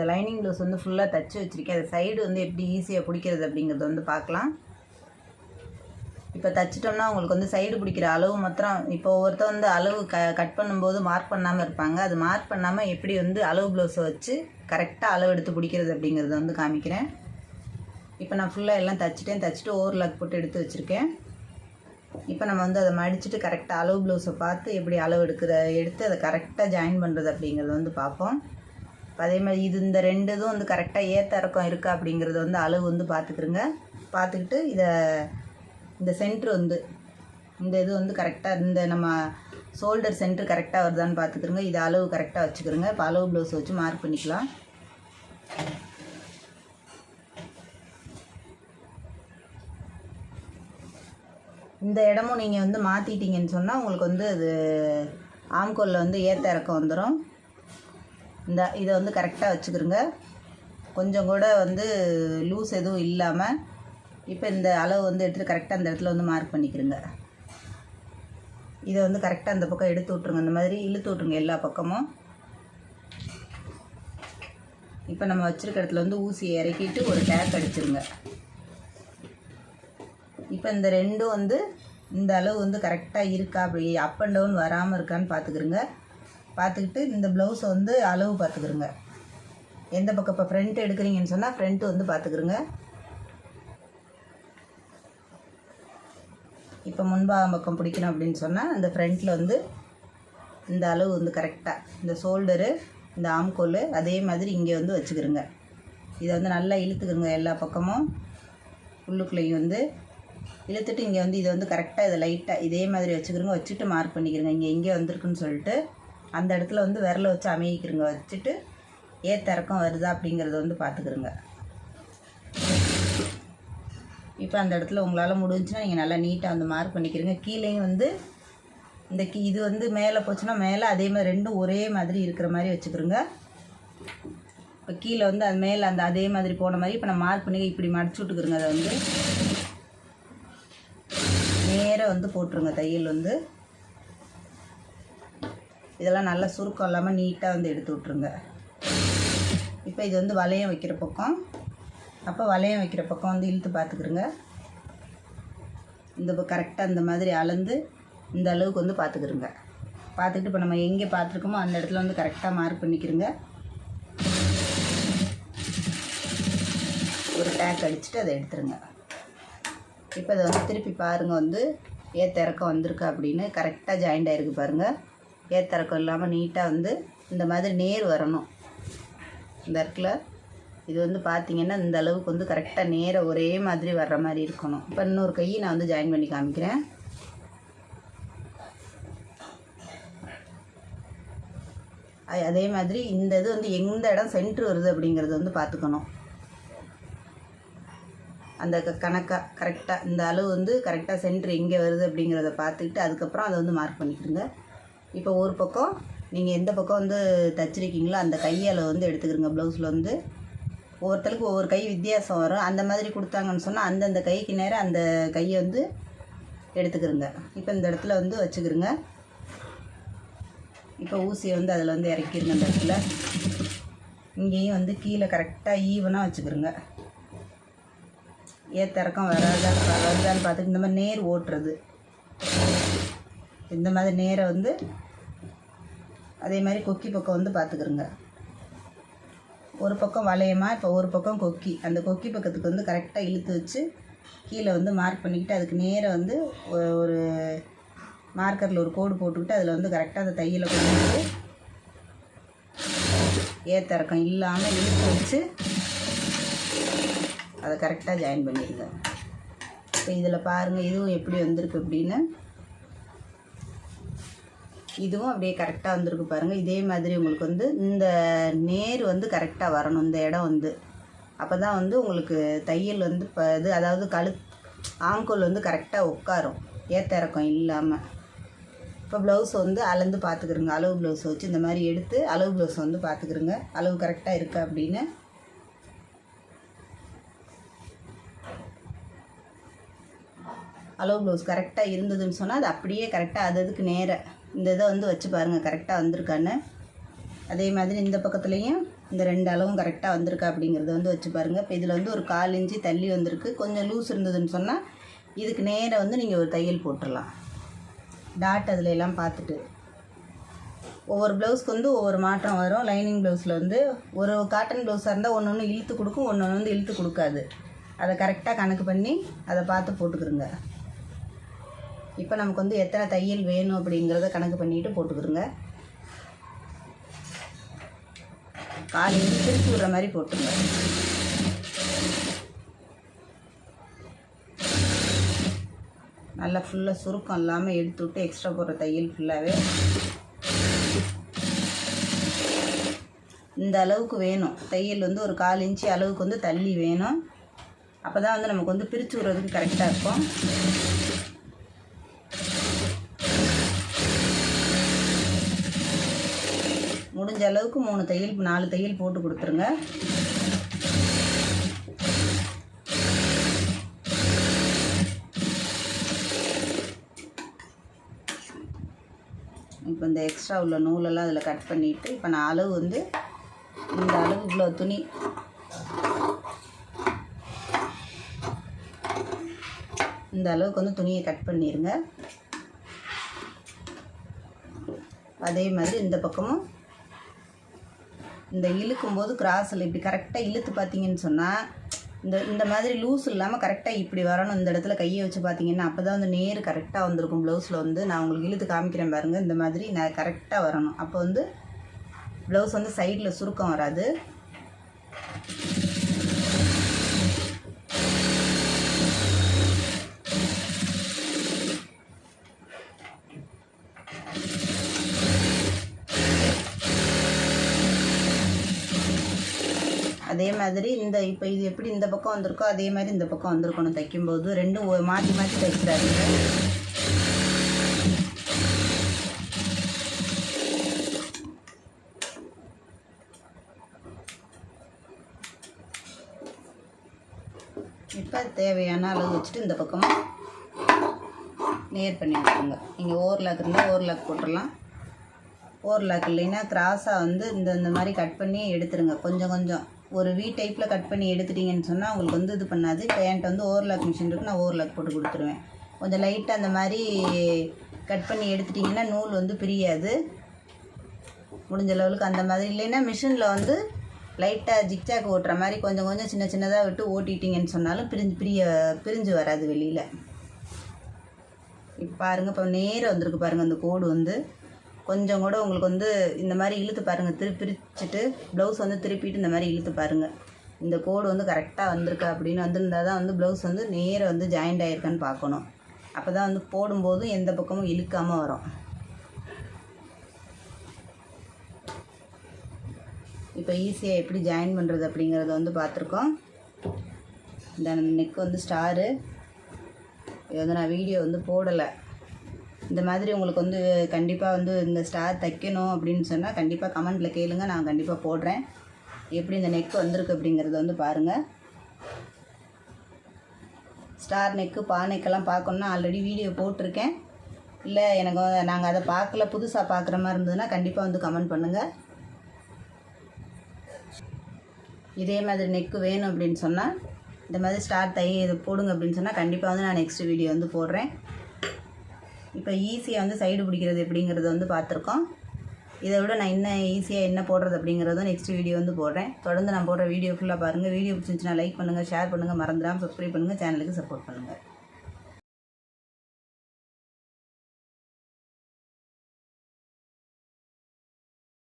இந்த lining blouse வந்து ஃபுல்லாக தச்சு வச்சுருக்கேன். அது சைடு வந்து எப்படி ஈஸியாக பிடிக்கிறது அப்படிங்கிறத வந்து பார்க்கலாம். இப்போ தச்சிட்டோம்னா உங்களுக்கு வந்து சைடு பிடிக்கிற அளவு மாத்திரம் இப்போ ஒவ்வொருத்தர் வந்து அளவு க கட் பண்ணும்போது மார்க் பண்ணாமல் இருப்பாங்க. அது மார்க் பண்ணாமல் எப்படி வந்து அளவு ப்ளவுஸை வச்சு கரெக்டாக அளவு எடுத்து பிடிக்கிறது அப்படிங்கிறத வந்து காமிக்கிறேன். இப்போ நான் ஃபுல்லாக எல்லாம் தச்சிட்டேன். தச்சுட்டு ஓவர்லாக் போட்டு எடுத்து வச்சுருக்கேன். இப்போ நம்ம வந்து அதை மடிச்சுட்டு கரெக்டாக அளவு ப்ளவுஸை பார்த்து எப்படி அளவு எடுக்கிற எடுத்து அதை கரெக்டாக ஜாயின் பண்ணுறது அப்படிங்கிறத வந்து பார்ப்போம். அதே மாதிரி இது இந்த ரெண்டு இதுவும் வந்து கரெக்டாக ஏற்ற இறக்கம் இருக்கா அப்படிங்கிறத வந்து அளவு வந்து பார்த்துக்குருங்க பார்த்துக்கிட்டு இதை இந்த சென்ட்ரு வந்து இந்த இது வந்து கரெக்டாக இந்த நம்ம ஷோல்டர் சென்ட்ரு கரெக்டாக வருதான்னு பார்த்துக்குருங்க இது அளவு கரெக்டாக வச்சுக்கிறோங்க இப்போ அளவு ப்ளவுஸ் வச்சு மார்க் பண்ணிக்கலாம். இந்த இடமும் நீங்கள் வந்து மாற்றிட்டீங்கன்னு சொன்னால் உங்களுக்கு வந்து அது ஆம்கோலில் வந்து ஏற்ற இறக்கம் வந்துடும் இந்த இதை வந்து கரெக்டாக வச்சுக்கிறோங்க கொஞ்சம் கூட வந்து லூஸ் எதுவும் இல்லாமல் இப்போ இந்த அளவு வந்து எடுத்துகிட்டு கரெக்டாக அந்த இடத்துல வந்து மார்க் பண்ணிக்கிறோங்க இதை வந்து கரெக்டாக அந்த பக்கம் எடுத்து விட்ருங்க இந்த மாதிரி இழுத்து விட்ருங்க எல்லா பக்கமும். இப்போ நம்ம வச்சுருக்க இடத்துல வந்து ஊசியை இறக்கிட்டு ஒரு டேக் அடிச்சிருங்க. இப்போ இந்த ரெண்டும் வந்து இந்த அளவு வந்து கரெக்டாக இருக்கா அப்படி அப் அண்ட் டவுன் வராமல் இருக்கான்னு பார்த்துக்கிறோங்க பார்த்துக்கிட்டு இந்த ப்ளவுஸை வந்து அளவு பார்த்துக்குருங்க. எந்த பக்கம் இப்போ ஃப்ரண்ட் எடுக்கிறீங்கன்னு சொன்னால் ஃப்ரண்ட்டு வந்து பார்த்துக்குருங்க. இப்போ முன்பாகம் பக்கம் பிடிக்கணும் அப்படின்னு சொன்னால் அந்த ஃப்ரண்ட்டில் வந்து இந்த அளவு வந்து கரெக்டாக இந்த ஷோல்டரு இந்த ஆம்கோல் அதே மாதிரி இங்கே வந்து வச்சுக்கிறோங்க இதை வந்து நல்லா இழுத்துக்கிறோங்க எல்லா பக்கமும். உள்ளுக்குள்ளேயும் வந்து இழுத்துட்டு இங்கே வந்து இதை வந்து கரெக்டாக இதை லைட்டாக இதே மாதிரி வச்சுக்கிறோங்க வச்சுட்டு மார்க் பண்ணிக்கிறோங்க இங்கே எங்கே வந்திருக்குன்னு சொல்லிட்டு அந்த இடத்துல வந்து விரலை வச்சு அமைக்கிறங்க வச்சுட்டு ஏத்த இறக்கம் வருதா அப்படிங்கிறத வந்து பார்த்துக்கிறோங்க இப்போ அந்த இடத்துல உங்களால் முடிஞ்சுன்னா நீங்கள் நல்லா நீட்டாக வந்து மார்க் பண்ணிக்கிறீங்க கீழேயும் வந்து இந்த கீ இது வந்து மேலே போச்சுன்னா மேலே அதே மாதிரி ரெண்டும் ஒரே மாதிரி இருக்கிற மாதிரி வச்சுக்கிறோங்க இப்போ கீழே வந்து அது மேலே அந்த அதே மாதிரி போன மாதிரி இப்போ நான் மார்க் பண்ணி இப்படி மடிச்சு விட்டுக்கிறோங்க அதை வந்து நேராக வந்து போட்டுருங்க தையல் வந்து. இதெல்லாம் நல்லா சுருக்கம் இல்லாமல் நீட்டாக வந்து எடுத்து விட்ருங்க இப்போ இது வந்து வளையம் வைக்கிற பக்கம். அப்போ வளையம் வைக்கிற பக்கம் வந்து இழுத்து பார்த்துக்குருங்க இந்த கரெக்டாக இந்த மாதிரி அளந்து இந்த அளவுக்கு வந்து பார்த்துக்குருங்க பார்த்துக்கிட்டு இப்போ நம்ம எங்கே பார்த்துருக்கோமோ அந்த இடத்துல வந்து கரெக்டாக மார்க் பண்ணிக்கிறோங்க ஒரு டேக் அடிச்சுட்டு அதை எடுத்துருங்க. இப்போ இதை வந்து திருப்பி பாருங்கள் வந்து ஏ இறக்கம் வந்திருக்கு அப்படின்னு கரெக்டாக ஜாயிண்ட் ஆகிருக்கு பாருங்கள் ஏத்தறக்கம் இல்லாமல் நீட்டாக வந்து இந்த மாதிரி நேர் வரணும். இந்த இடத்துல இது வந்து பார்த்தீங்கன்னா இந்த அளவுக்கு வந்து கரெக்டாக நேராக ஒரே மாதிரி வர்ற மாதிரி இருக்கணும். இப்போ இன்னொரு கையை நான் வந்து ஜாயின் பண்ணி காமிக்கிறேன். அதே மாதிரி இந்த இது வந்து எந்த இடம் சென்ட்ரு வருது அப்படிங்கிறது வந்து பார்த்துக்கணும் அந்த க கணக்காக கரெக்டாக இந்த அளவு வந்து கரெக்டாக சென்ட்ரு எங்கே வருது அப்படிங்கிறத பார்த்துக்கிட்டு அதுக்கப்புறம் அதை வந்து மார்க் பண்ணிக்கிடுங்க. இப்போ ஒரு பக்கம் நீங்கள் எந்த பக்கம் வந்து தச்சிருக்கீங்களோ அந்த கையால் வந்து எடுத்துக்கிறங்க ப்ளவுஸில் வந்து. ஒவ்வொருத்தருக்கு ஒவ்வொரு கை வித்தியாசம் வரும். அந்த மாதிரி கொடுத்தாங்கன்னு சொன்னால் அந்தந்த கைக்கு நேரம் அந்த கையை வந்து எடுத்துக்கிறங்க. இப்போ இந்த இடத்துல வந்து வச்சுக்கிறங்க. இப்போ ஊசியை வந்து அதில் வந்து இறக்கிருங்க அந்த இடத்துல. இங்கேயும் வந்து கீழே கரெக்டாக ஈவனாக வச்சுக்கிறங்க. ஏத்த இறக்கம் வராதா வராதான்னு பார்த்துட்டு இந்த மாதிரி நேர் ஓட்டுறது. இந்த மாதிரி நேராக வந்து அதே மாதிரி கொக்கி பக்கம் வந்து பார்த்துக்குறோங்க ஒரு பக்கம் வளையமாக இப்போ ஒரு பக்கம் கொக்கி. அந்த கொக்கி பக்கத்துக்கு வந்து கரெக்டாக இழுத்து வச்சு கீழே வந்து மார்க் பண்ணிக்கிட்டு அதுக்கு நேராக வந்து ஒரு மார்க்கரில் ஒரு கோடு போட்டுக்கிட்டு அதில் வந்து கரெக்டாக அந்த தையலை கொண்டு வந்து இல்லாமல் இழுத்து வச்சு அதை கரெக்டாக ஜாயின் பண்ணிடுங்க. இப்போ இதில் பாருங்கள் இதுவும் எப்படி வந்திருக்கு அப்படின்னு. இதுவும் அப்படியே கரெக்டாக வந்திருக்கு பாருங்கள் இதே மாதிரி உங்களுக்கு வந்து இந்த நேர் வந்து கரெக்டாக வரணும் இந்த இடம் வந்து. அப்போ தான் வந்து உங்களுக்கு தையல் வந்து இப்போ இது அதாவது கழு ஆங்கோல் வந்து கரெக்டாக உட்காரும். ஏற்ற இறக்கம் இல்லாமல் இப்போ ப்ளவுஸ் வந்து அளந்து பார்த்துக்கிறோங்க அளவு ப்ளவுஸ் வச்சு இந்த மாதிரி எடுத்து அளவு ப்ளவுஸ் வந்து பார்த்துக்கிறோங்க அளவு கரெக்டாக இருக்கா அப்படின்னு. அளவு ப்ளவுஸ் கரெக்டாக இருந்ததுன்னு சொன்னால் அது அப்படியே கரெக்டாக அது அதுக்கு நேராக இந்த இதை வந்து வச்சு பாருங்கள் கரெக்டாக வந்திருக்கான்னு. அதே மாதிரி இந்த பக்கத்துலேயும் இந்த ரெண்டு அளவும் கரெக்டாக வந்திருக்கா அப்படிங்கிறத வந்து வச்சு பாருங்கள் இப்போ இதில் வந்து ஒரு கால் இன்ச்சு தள்ளி வந்திருக்கு. கொஞ்சம் லூஸ் இருந்ததுன்னு சொன்னால் இதுக்கு நேராக வந்து நீங்கள் ஒரு தையல் போட்டுடலாம் டாட் அதில் எல்லாம் பார்த்துட்டு. ஒவ்வொரு ப்ளவுஸ்க்கு வந்து ஒவ்வொரு மாற்றம் வரும். லைனிங் ப்ளவுஸில் வந்து ஒரு காட்டன் ப்ளவுஸாக இருந்தால் ஒன்று ஒன்று இழுத்து கொடுக்கும் ஒன்று ஒன்று வந்து இழுத்து கொடுக்காது. அதை கரெக்டாக கணக்கு பண்ணி அதை பார்த்து போட்டுக்கிறோங்க இப்போ நமக்கு வந்து எத்தனை தையல் வேணும் அப்படிங்கிறத கணக்கு பண்ணிட்டு போட்டுக்கிறோங்க கால் இன்ச்சு பிரித்து விடுற மாதிரி போட்டுங்க. நல்லா ஃபுல்லாக சுருக்கம் இல்லாமல் எடுத்து விட்டு எக்ஸ்ட்ரா போடுற தையல் ஃபுல்லாகவே இந்த அளவுக்கு வேணும். தையல் வந்து ஒரு கால் இன்ச்சு அளவுக்கு வந்து தள்ளி வேணும். அப்போ தான் வந்து நமக்கு வந்து பிரித்து விடுறதுக்கு கரெக்டாக இருக்கும். முடிஞ்ச அளவுக்கு மூணு தையல் நாலு தையல் போட்டு கொடுத்துருங்க. இப்போ இந்த எக்ஸ்ட்ரா உள்ள நூலெல்லாம் அதில் கட் பண்ணிவிட்டு இப்போ நான் அளவு வந்து இந்த அளவு இவ்வளோ துணி. இந்த அளவுக்கு வந்து துணியை கட் பண்ணிடுங்க அதே மாதிரி இந்த பக்கமும் இந்த இழுக்கும்போது கிராஸில் இப்படி கரெக்டாக இழுத்து பார்த்தீங்கன்னு சொன்னால் இந்த இந்த மாதிரி லூஸ் இல்லாமல் கரெக்டாக இப்படி வரணும். இந்த இடத்துல கையை வச்சு பார்த்தீங்கன்னா அப்போ தான் வந்து நேர் கரெக்டாக வந்திருக்கும். ப்ளவுஸில் வந்து நான் உங்களுக்கு இழுத்து காமிக்கிறேன் பாருங்கள் இந்த மாதிரி நான் கரெக்டாக வரணும். அப்போ வந்து ப்ளவுஸ் வந்து சைடில் சுருக்கம் வராது. அதே மாதிரி இந்த இப்போ இது எப்படி இந்த பக்கம் வந்திருக்கோ அதே மாதிரி இந்த பக்கம் வந்திருக்கணும் தைக்கும்போது. ரெண்டும் மாற்றி மாற்றி தைக்கிறாருங்க இப்போ தேவையான அளவு வச்சுட்டு இந்த பக்கமாக நேர் பண்ணி விட்டுருங்க நீங்கள் ஓவர்லாக் இருந்தால் ஓவர்லாக் போட்டுடலாம். ஓவர்லாக் இல்லைன்னா கிராஸாக வந்து இந்த இந்த மாதிரி கட் பண்ணி எடுத்துருங்க. கொஞ்சம் கொஞ்சம். ஒரு வி டைப்பில் கட் பண்ணி எடுத்துட்டிங்கன்னு சொன்னால் உங்களுக்கு வந்து இது பண்ணாது. இப்போ என்கிட்ட வந்து ஓவர்லாக் மிஷின் இருக்கு நான் ஓவர்லாக் போட்டு கொடுத்துருவேன். கொஞ்சம் லைட்டாக அந்த மாதிரி கட் பண்ணி எடுத்துட்டிங்கன்னா நூல் வந்து பிரியாது. முடிஞ்ச லெவலுக்கு அந்த மாதிரி. இல்லைன்னா மிஷினில் வந்து லைட்டாக ஜிக்ஜாக் ஓட்டுற மாதிரி கொஞ்சம் கொஞ்சம் சின்ன சின்னதாக விட்டு ஓட்டிட்டீங்கன்னு சொன்னாலும் பிரிஞ்சு பிரிய பிரிஞ்சு வராது வெளியில். இப்போ பாருங்கள் இப்போ நேராக வந்திருக்கு பாருங்கள் அந்த கோடு வந்து. கொஞ்சம் கூட உங்களுக்கு வந்து இந்த மாதிரி இழுத்து பாருங்கள் திரு பிரிச்சுட்டு ப்ளவுஸ் வந்து திருப்பிட்டு இந்த மாதிரி இழுத்து பாருங்கள் இந்த கோடு வந்து கரெக்டாக வந்திருக்கு அப்படின்னு வந்திருந்தால் தான் வந்து ப்ளவுஸ் வந்து நேராக வந்து ஜாயிண்ட் ஆகிருக்கான்னு பார்க்கணும். அப்போ தான் வந்து போடும்போது எந்த பக்கமும் இழுக்காமல் வரும். இப்போ ஈஸியாக எப்படி ஜாயின் பண்ணுறது அப்படிங்கிறத வந்து பார்த்துருக்கோம். இந்த நெக் வந்து ஸ்டாரு இது வந்து நான் வீடியோ வந்து போடலை. இந்த மாதிரி உங்களுக்கு வந்து கண்டிப்பாக வந்து இந்த ஸ்டார் தைக்கணும் அப்படின்னு சொன்னால் கண்டிப்பாக கமெண்ட்டில் கேளுங்க. நான் கண்டிப்பாக போடுறேன். எப்படி இந்த நெக் வந்திருக்கு அப்படிங்கிறத வந்து பாருங்கள் ஸ்டார் நெக்கு பா நெக்கெல்லாம் பார்க்கணுன்னா ஆல்ரெடி வீடியோ போட்டிருக்கேன். இல்லை எனக்கு நாங்கள் அதை பார்க்கல புதுசாக பார்க்குற மாதிரி இருந்ததுன்னா கண்டிப்பாக வந்து கமெண்ட் பண்ணுங்கள் இதே மாதிரி நெக்கு வேணும் அப்படின்னு சொன்னால் இந்த மாதிரி ஸ்டார் தை இது போடுங்க அப்படின்னு சொன்னால் கண்டிப்பாக வந்து நான் நெக்ஸ்ட் வீடியோ வந்து போடுறேன். இப்போ ஈஸியாக வந்து சைடு பிடிக்கிறது எப்படிங்கிறத வந்து பார்த்துருக்கோம். இதை விட நான் என்ன ஈஸியாக என்ன போடுறது அப்படிங்கிறதும் நெக்ஸ்ட் வீடியோ வந்து போடுறேன். தொடர்ந்து நான் போடுற வீடியோ ஃபுல்லாக பாருங்கள் வீடியோ பிடிச்சிருந்துச்சுன்னா லைக் பண்ணுங்கள் ஷேர் பண்ணுங்கள் மறந்துடாமல் சப்ஸ்கிரைப் பண்ணுங்கள் சேனலுக்கு சப்போர்ட் பண்ணுங்கள்